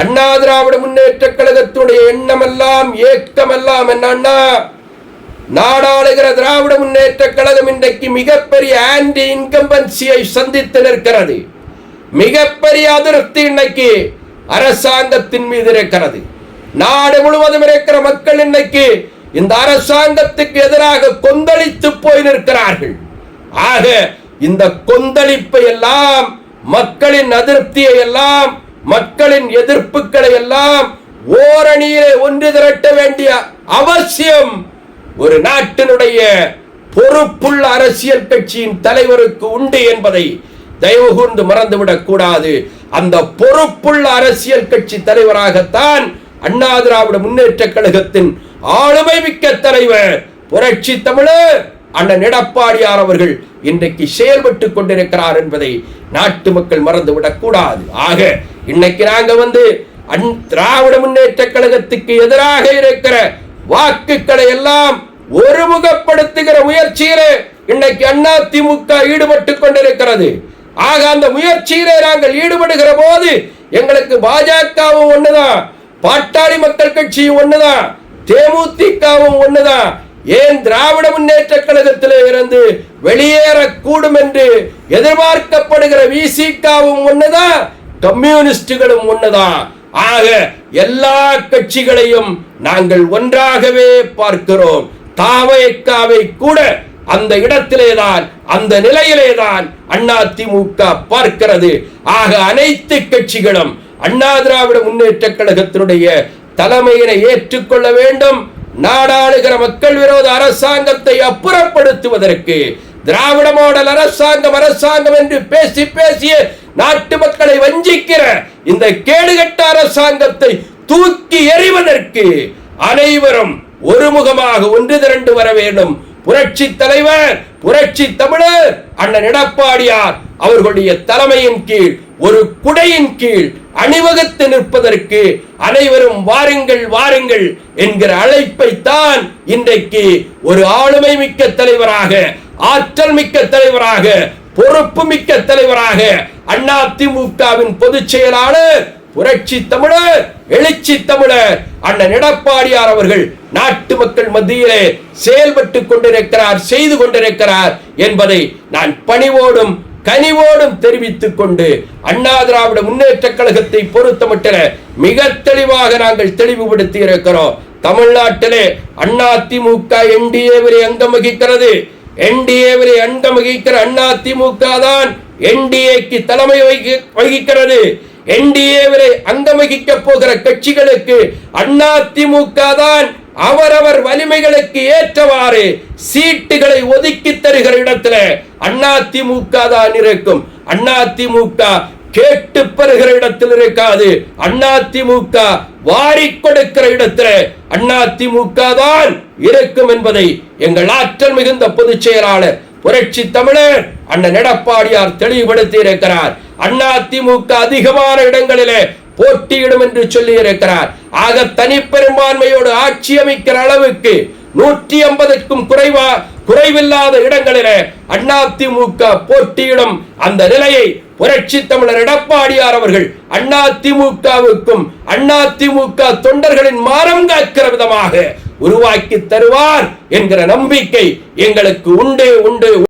அண்ணா திராவிட முன்னேற்ற கழகத்துடைய எண்ணமெல்லாம் ஏக்கமெல்லாம் என்னன்னா நாடாளுகிற திராவிட முன்னேற்ற கழகம் இன்றைக்கு மிகப்பெரிய ஆன்டி இன்கம்பன்சியை சந்தித்து நிற்கிறது. மிகப்பெரிய அதிருப்தி இன்னைக்கு அரசாங்கத்தின் மீது இருக்கிறது. நாடு முழுவதும் இருக்கிற மக்கள் இன்னைக்கு இந்த அரசாங்கத்துக்கு எதிராக கொந்தளித்து போய் நிற்கிறார்கள். ஆக இந்த கொந்தளிப்பை எல்லாம் மக்களின் அதிருப்தியை எல்லாம் மக்களின் எதிர்ப்புகளை எல்லாம் ஓரணியிலே ஒன்று திரட்ட வேண்டிய அவசியம் ஒரு நாட்டினுடைய பொறுப்புள்ள அரசியல் கட்சியின் தலைவருக்கு உண்டு என்பதை தயவு கூர்ந்து மறந்துவிடக் கூடாது. அந்த பொறுப்புள்ள அரசியல் கட்சி தலைவராகத்தான் அண்ணா திராவிட முன்னேற்ற கழகத்தின் ஆளுமை மிக்க தலைவர் புரட்சி தமிழர் அண்ணன் எடப்பாடியார் அவர்கள் இன்றைக்கு செயல்பட்டு கொண்டிருக்கிறார் என்பதை நாட்டு மக்கள் மறந்துவிடக் கூடாது. ஆக இன்னைக்கு நாங்க வந்து திராவிட முன்னேற்ற கழகத்துக்கு எதிராக இருக்கிற வாக்குகளை எல்லாம் ஒருமுகப்படுத்துகிற முயற்சியிலே இன்னைக்கு அண்ணா திமுக ஈடுபட்டு கொண்டிருக்கிறது. ஆக அந்த முயற்சியிலே நாங்கள் ஈடுபடுகிற போது எங்களுக்கு பாஜகவும் ஒண்ணுதான் பாட்டாளி மக்கள் கட்சியும் ஒண்ணுதான் தேமுதிகவும் ஒண்ணுதான். ஏன் திராவிட முன்னேற்ற கழகத்திலே இருந்து வெளியேறக்கூடும் என்று எதிர்பார்க்கப்படுகிற விசிகாவும் ஒண்ணுதான் கம்யூனிஸ்டுகளும் ஒண்ணுதான் ஆக எல்லா கட்சிகளையும் நாங்கள் ஒன்றாகவே பார்க்கிறோம். தாவயக்காவை கூட அந்த இடத்திலேதான் அந்த நிலையிலேதான் அண்ணா திமுக பார்க்கிறது. ஆக அனைத்து கட்சிகளும் அண்ணா திராவிட முன்னேற்ற கழகத்தினுடைய தலைமையினை ஏற்றுக்கொள்ள வேண்டும். நாடாளுகிற மக்கள் விரோத அரசாங்கத்தை அப்புறப்படுத்துவதற்கு திராவிட மாடல் அரசாங்கம் அரசாங்கம் என்று பேசி பேசிய நாட்டு மக்களை வஞ்சிக்கிற இந்த கேடுகட்ட அரசாங்கத்தை தூக்கி எறிவதற்கு அனைவரும் ஒருமுகமாக ஒன்று திரண்டு வர வேண்டும். புரட்சி தலைவர் புரட்சி தமிழர் அண்ணன் எடப்பாடியார் அவர்களுடைய தலைமையின் கீழ் ஒரு குடையின் கீழ் அணிவகுத்து நிற்பதற்கு அனைவரும் வாருங்கள் வாருங்கள் என்கிற அழைப்பை தான் இன்றைக்கு ஒரு ஆளுமை மிக்க தலைவராக ஆற்றல் மிக்க தலைவராக பொறுப்பு மிக்க தலைவராக அண்ணா திமுகவின் பொதுச் செயலாளர் புரட்சி தமிழர் எழுச்சி தமிழர் அண்ணன் எடப்பாடியார் அவர்கள் நாட்டு மக்கள் மத்தியிலே செயல்பட்டு கொண்டிருக்கிறார் செய்து கொண்டிருக்கிறார் என்பதை நான் பணிவோடும் கனிவோடும் தெரிவித்துக் கொண்டு அண்ணா திராவிட முன்னேற்ற கழகத்தை பொறுத்தமட்டில மிக தெளிவாக நாங்கள் தெளிவுபடுத்தி இருக்கிறோம் தமிழ்நாட்டிலே அண்ணா திமுக அங்கம் வகிக்கிறது. என்டிஏவிலே அங்கம் வகிக்கிற அண்ணா திமுக தான் என்டிஏக்கு தலைமை வகிக்கிறது. என்டிஏவிலே அங்கம் வகிக்க போகிற கட்சிகளுக்கு அண்ணா திமுக தான் அவரவர் வலிமைகளுக்கு ஏற்றவாறு சீட்டுகளை ஒதுக்கி தருகிற இடத்துல அண்ணா திமுக தான் இருக்கும். அண்ணா திமுக கேட்டு பெறுகிற இடத்தில் இருக்காது. அண்ணா திமுக வாரி கொடுக்கிற இடத்துல அண்ணா திமுக தான் இருக்கும் என்பதை எங்கள் ஆற்றல் மிகுந்த பொதுச் செயலாளர் புரட்சி தமிழர் அண்ணன் எடப்பாடியார் தெளிவுபடுத்தி இருக்கிறார் அண்ணா திமுக அதிகமான இடங்களிலே போட்டியிடும் என்று சொல்லி இருக்கிறார் ஆக தனிப்பெரும்பான்மையோடு ஆட்சி அமைக்கிற அளவுக்கு நூற்றி ஐம்பதுக்கும் குறைவா குறைவில்லாத இடங்களிலே அண்ணா திமுக போட்டியிடும் அந்த நிலையை புரட்சி தமிழர் எடப்பாடியார் அவர்கள் அண்ணா திமுகவுக்கும் அண்ணா திமுக தொண்டர்களின் மானம் காக்கிற விதமாக உருவாக்கி தருவார் என்கிற நம்பிக்கை எங்களுக்கு உண்டு உண்டு